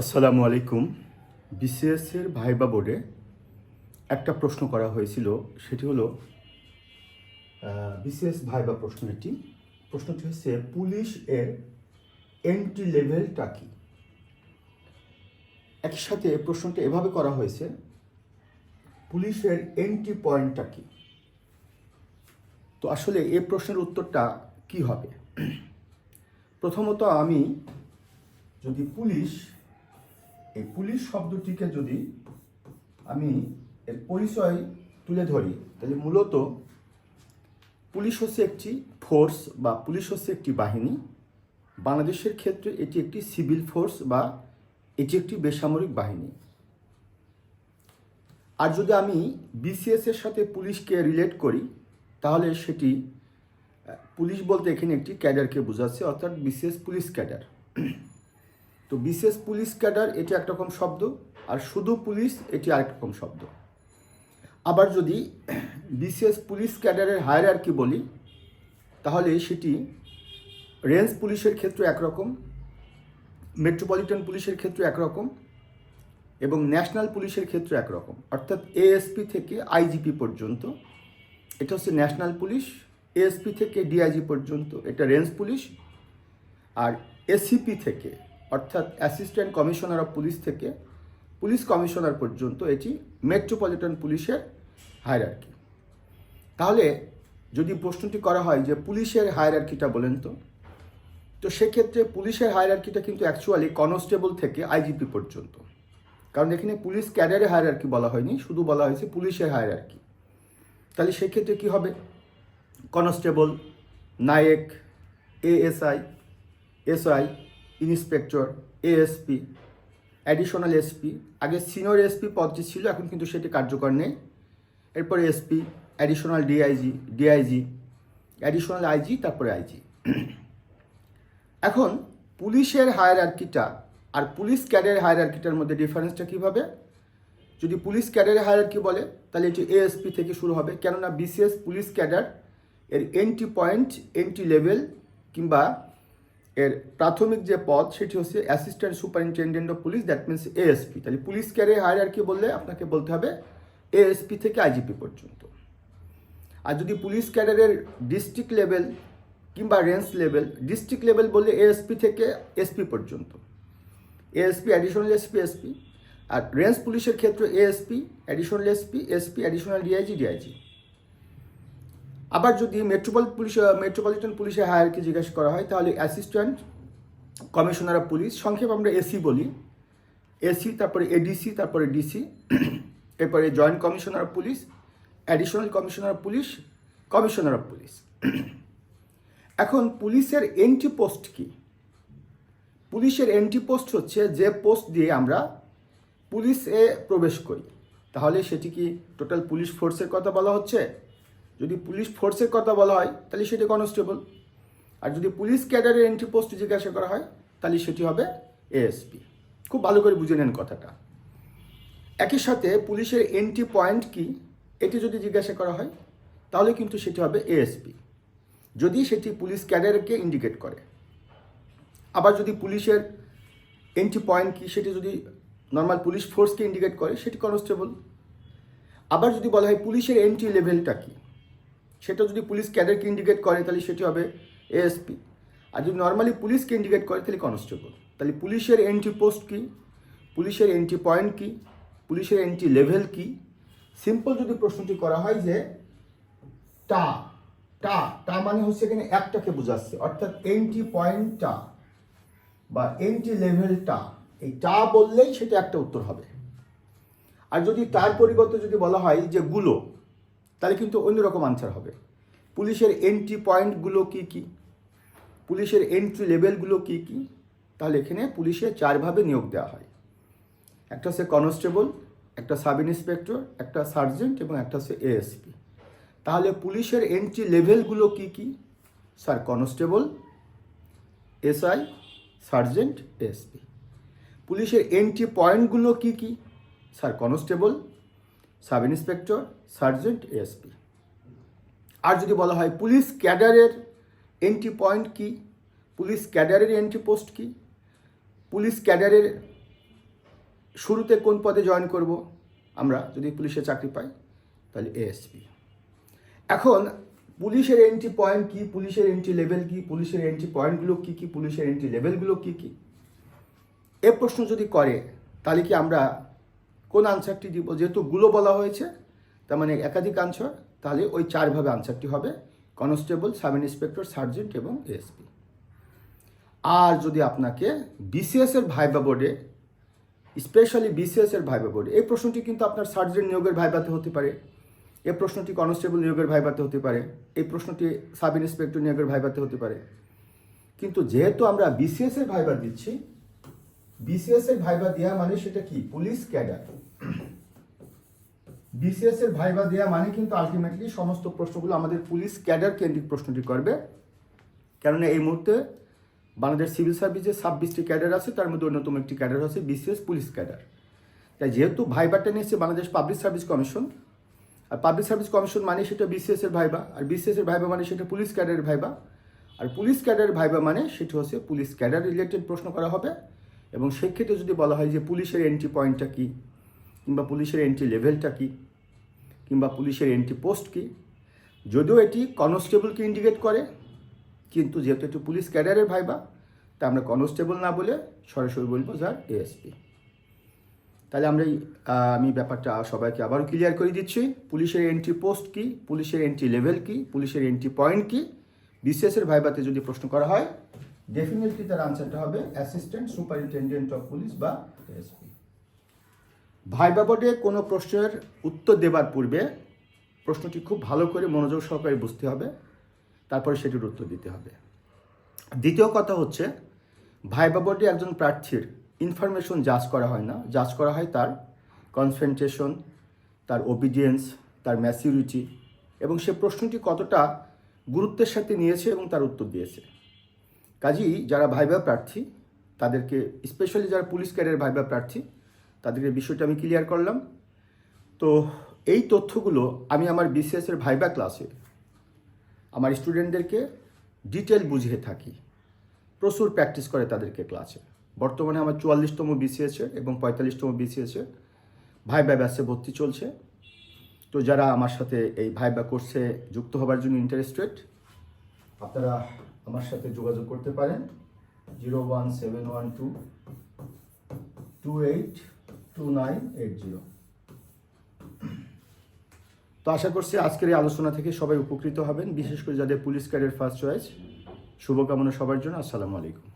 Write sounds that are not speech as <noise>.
আসসালামু আলাইকুম। বিসিএসের ভাইবা বোর্ডে একটা প্রশ্ন করা হয়েছিল, সেটি হলো বিসিএস ভাইবা প্রশ্ন এটি প্রশ্নটি হচ্ছে, পুলিশ এর এন্ট্রি লেভেলটা কি? একই সাথে প্রশ্নটি এভাবে করা হয়েছে পুলিশের এন্ট্রি পয়েন্টটা কি? তো আসলে এই প্রশ্নের উত্তরটা কি হবে? প্রথমত আমি যদি পুলিশ এই পুলিশ শব্দটিকে যদি আমি এর পরিচয় তুলে ধরি, তাহলে মূলত পুলিশ হচ্ছে একটি ফোর্স বা পুলিশ হচ্ছে একটি বাহিনী। বাংলাদেশের ক্ষেত্রে এটি একটি সিভিল ফোর্স বা এটি একটি বেসামরিক বাহিনী। আর যদি আমি বিসিএস এর সাথে পুলিশকে রিলেট করি, তাহলে সেটি পুলিশ বলতে এখানে একটি ক্যাডারকে বোঝাচ্ছে, অর্থাৎ বিসিএস পুলিশ ক্যাডার। তো বিশেষ পুলিশ ক্যাডার এটি একরকম শব্দ, আর শুধু পুলিশ এটি আরেক রকম শব্দ। আবার যদি বিশেষ পুলিশ ক্যাডারের হায়ার কি বলি, তাহলে সেটি রেঞ্জ পুলিশের ক্ষেত্রে একরকম, মেট্রোপলিটন পুলিশের ক্ষেত্রে একরকম, এবং ন্যাশনাল পুলিশের ক্ষেত্রে একরকম। অর্থাৎ এএসপি থেকে আইজিপি পর্যন্ত, এটা হচ্ছে ন্যাশনাল পুলিশ এএসপি থেকে ডিআইজি পর্যন্ত, এটা রেঞ্জ পুলিশ, আর এসিপি থেকে অর্থাৎ অ্যাসিস্ট্যান্ট কমিশনার অফ পুলিশ থেকে পুলিশ কমিশনার পর্যন্ত এটি মেট্রোপলিটন পুলিশের হায়ারার্কি। তাহলে যদি প্রশ্নটি করা হয় যে পুলিশের হায়ারার্কিটা বলেন তো তো সেক্ষেত্রে পুলিশের হায়ারার্কিটা কিন্তু অ্যাকচুয়ালি কনস্টেবল থেকে আইজিপি পর্যন্ত। কারণ এখানে পুলিশ ক্যাডারের হায়ারার্কি বলা হয়নি, শুধু বলা হয়েছে পুলিশের হায়ারার্কি। তাহলে সেক্ষেত্রে কি হবে? Constable, naik, ASI, SI inspector ASP additional SP আগে সিনিয়র এসপি পদটি ছিল, এখন কিন্তু সেটি কার্যকর নেই। এরপরে SP additional DIG DIG additional IG তারপরে আইজি এখন পুলিশের হায়ারার্কিটা আর পুলিশ ক্যাডারের হায়ারার্কিটার মধ্যে ডিফারেন্সটা কীভাবে? যদি পুলিশ ক্যাডারের হায়ারার্কি বলে, তাহলে এটি এএসপি থেকে শুরু হবে। কেননা বিসিএস পুলিশ ক্যাডার, এর এন্ট্রি পয়েন্ট এন্ট্রি লেভেল কিংবা এর প্রাথমিক যে পদ সেটি হচ্ছে assistant superintendent of police that means ASP তাহলে পুলিশ ক্যারে হায়ার আর কি বললে আপনাকে বলতে হবে এএসপি থেকে আইজিপি পর্যন্ত। আর যদি পুলিশ ক্যাডারের ডিস্ট্রিক্ট লেভেল কিংবা রেঞ্জ লেভেল ডিস্ট্রিক্ট লেভেল বললে এএসপি থেকে এসপি পর্যন্ত। এএসপি অ্যাডিশনাল এসপি এসপি আর রেঞ্জ পুলিশের ক্ষেত্রে ASP additional SP SP additional DIG DIG আবার যদি মেট্রোপল পুলিশ মেট্রোপলিটন পুলিশের হায়ারকে জিজ্ঞাসা করা হয়, তাহলে অ্যাসিস্ট্যান্ট কমিশনার অফ পুলিশ সংক্ষেপে আমরা এসি বলি। এসি তারপরে এডিসি তারপরে ডিসি <clears throat> এরপরে joint commissioner of police additional commissioner of police commissioner of police এখন পুলিশের এন্ট্রি পোস্ট কি? পুলিশের এন্ট্রি পোস্ট হচ্ছে যে পোস্ট দিয়ে আমরা পুলিশে প্রবেশ করি। তাহলে সেটি কি টোটাল পুলিশ ফোর্সের কথা বলা হচ্ছে? যদি পুলিশ ফোর্সের কথা বলা হয়, তাহলে সেটি কনস্টেবল আর যদি পুলিশ ক্যাডারের এন্ট্রি পোস্ট জিজ্ঞাসা করা হয়, তাহলে সেটি হবে এএসপি খুব ভালো করে বুঝে নেন কথাটা। একই সাথে পুলিশের এন্ট্রি পয়েন্ট কি, এটি যদি জিজ্ঞাসা করা হয়, তাহলে কিন্তু সেটি হবে এএসপি যদি সেটি পুলিশ ক্যাডারকে ইন্ডিকেট করে। আবার যদি পুলিশের এন্ট্রি পয়েন্ট কি, সেটি যদি নর্মাল পুলিশ ফোর্সকে ইন্ডিকেট করে, সেটি কনস্টেবল আবার যদি বলা হয় পুলিশের এন্ট্রি লেভেলটা কি সেটা যদি পুলিশ ক্যাডারকে ইন্ডিকেট করে, তাহলে সেটি হবে এএসপি আর যদি নর্মালি পুলিশকে ইন্ডিকেট করে, তাহলে কনস্টেবল তাহলে পুলিশের এন্ট্রি পোস্ট কী? পুলিশের এন্ট্রি পয়েন্ট কী? পুলিশের এন্ট্রি লেভেল কি? সিম্পল যদি প্রশ্নটি করা হয় যে, টা টা টা মানে হচ্ছে এখানে একটাকে বোঝাচ্ছে, অর্থাৎ এন্ট্রি পয়েন্টটা বা এন্ট্রি লেভেলটা এই টা বললেই সেটা একটা উত্তর হবে। আর যদি তার পরিবর্তে যদি বলা হয় যে গুলো তাহলে কিন্তু অন্যরকম আনসার হবে। পুলিশের এন্ট্রি পয়েন্টগুলো কি কি? পুলিশের এন্ট্রি লেভেলগুলো কি কি? তাহলে এখানে পুলিশে চারভাবে নিয়োগ দেওয়া হয়। একটা হচ্ছে কনস্টেবল একটা সাব ইন্সপেক্টর একটা সার্জেন্ট এবং একটা হচ্ছে এএসপি তাহলে পুলিশের এন্ট্রি লেভেলগুলো কি কি? Sir constable SI sergeant SP পুলিশের এন্ট্রি পয়েন্টগুলো কি কি? Sir constable sub inspector, sergeant SP আর যদি বলা হয় পুলিশ ক্যাডারের এন্ট্রি পয়েন্ট কি? পুলিশ ক্যাডারের এন্ট্রি পোস্ট কি? পুলিশ ক্যাডারের শুরুতে কোন পদে জয়েন করব? আমরা যদি পুলিশে চাকরি পাই, তাহলে এএসপি। এখন, পুলিশের এন্ট্রি পয়েন্ট কি? পুলিশের এন্ট্রি লেভেল কি? পুলিশের এন্ট্রি পয়েন্টগুলো কি কি? পুলিশের এন্ট্রি লেভেলগুলো কি কি? এ প্রশ্ন যদি করে, তাহলে কি আমরা কোন আনসারটি দিব? যেহেতু গুলো বলা হয়েছে, তার মানে একাধিক আনসার, তাহলে ওই চারভাবে আনসারটি হবে। কনস্টেবল, সাব ইন্সপেক্টর, সার্জেন্ট এবং এসপি আর যদি আপনাকে বিসিএস এর ভাইবা বোর্ডে স্পেশালি বিসিএস এর ভাইবা বোর্ডে এই প্রশ্নটি কিন্তু আপনার সার্জেন্ট নিয়োগের ভাইবাতে হতে পারে। এই প্রশ্নটি কনস্টেবল নিয়োগের ভাইবাতে হতে পারে। এই প্রশ্নটি সাব ইন্সপেক্টর নিয়োগের ভাইবাতে হতে পারে। কিন্তু যেহেতু আমরা বিসিএস এর ভাইবা দিচ্ছি বিসিএস এর ভাইবা দেওয়া মানে সেটা কি? Police cadre. বিসিএস এর ভাইবা দেওয়া মানে কিন্তু আলটিমেটলি সমস্ত প্রশ্নগুলো আমাদের পুলিশ ক্যাডার কেন্দ্রিক প্রশ্নটি করবে। কেননা এই মুহূর্তে বাংলাদেশ সিভিল সার্ভিসের ছাব্বিশটি ক্যাডার আছে, তার মধ্যে অন্যতম একটি ক্যাডার হচ্ছে বিসিএস পুলিশ ক্যাডার। তাই যেহেতু ভাইবাটা নিয়েছে বাংলাদেশ পাবলিক সার্ভিস কমিশন, আর পাবলিক সার্ভিস কমিশন মানে সেটা বিসিএস এর ভাইবা, আর বিসিএস এর ভাইবা মানে সেটা পুলিশ ক্যাডারের ভাইবা। আর পুলিশ ক্যাডারের ভাইবা মানে সেটা হচ্ছে পুলিশ ক্যাডার রিলেটেড প্রশ্ন করা হবে। এবং সেক্ষেত্রে যদি বলা হয় যে পুলিশের এন্ট্রি পয়েন্টটা কী, কিংবা পুলিশের এন্ট্রি লেভেলটা কী, কিংবা পুলিশের এন্ট্রি পোস্ট কী, যদিও এটি কনস্টেবলকে ইন্ডিকেট করে, কিন্তু যেহেতু এটি পুলিশ ক্যাডারের ভাইবা, তা আমরা কনস্টেবল না বলে সরাসরি বলব যার এএসপি তাহলে আমরা আমি ব্যাপারটা সবাইকে আবারও ক্লিয়ার করে দিচ্ছি, পুলিশের এন্ট্রি পোস্ট কি, পুলিশের এন্ট্রি লেভেল কি, পুলিশের এন্ট্রি পয়েন্ট কি বিসিএসের ভাইবাতে যদি প্রশ্ন করা হয় ডেফিনেটলি তার আনসারটা হবে অ্যাসিস্ট্যান্ট সুপারিনটেন্ডেন্ট অফ পুলিশ বা এসপি ভাইবা বোর্ডে কোনো প্রশ্নের উত্তর দেবার পূর্বে প্রশ্নটি খুব ভালো করে মনোযোগ সহকারে বুঝতে হবে, তারপরে সেটির উত্তর দিতে হবে। দ্বিতীয় কথা হচ্ছে ভাইবা বোর্ডে একজন প্রার্থীর ইনফরমেশন যাচ করা হয় না। যাচ করা হয় তার কনসেন্ট্রেশন তার ওবিডিয়েন্স তার ম্যাচিউরিটি এবং সে প্রশ্নটি কতটা গুরুত্বের সাথে নিয়েছে এবং তার উত্তর দিয়েছে। কাজেই যারা ভাইবা প্রার্থী, তাদেরকে স্পেশালি যারা পুলিশ ক্যাডারের ভাইবা প্রার্থী, তাদেরকে বিষয়টা আমি ক্লিয়ার করলাম। তো এই তথ্যগুলো আমি আমার বিসিএসের ভাইবা ক্লাসে আমার স্টুডেন্টদেরকে ডিটেল বুঝিয়ে থাকি। প্রচুর প্র্যাকটিস করে তাদেরকে ক্লাসে বর্তমানে আমার চুয়াল্লিশতম বিসিএসে এবং পঁয়তাল্লিশতম বিসিএসে ভাইবা ব্যাসে ভর্তি চলছে। তো যারা আমার সাথে এই ভাইবা কোর্সে যুক্ত হবার জন্য ইন্টারেস্টেড আপনারা আমার সাথে যোগাযোগ করতে পারেন। Zero one seven one two two eight, two nine eight zero. তো আশা করছি আজকের এই আলোচনা থেকে সবাই উপকৃত হবেন। বিশেষ করে যাদের পুলিশ ক্যারিয়ার ফার্স্ট চয়েস, শুভকামনা সবার জন্য। আসসালামু আলাইকুম।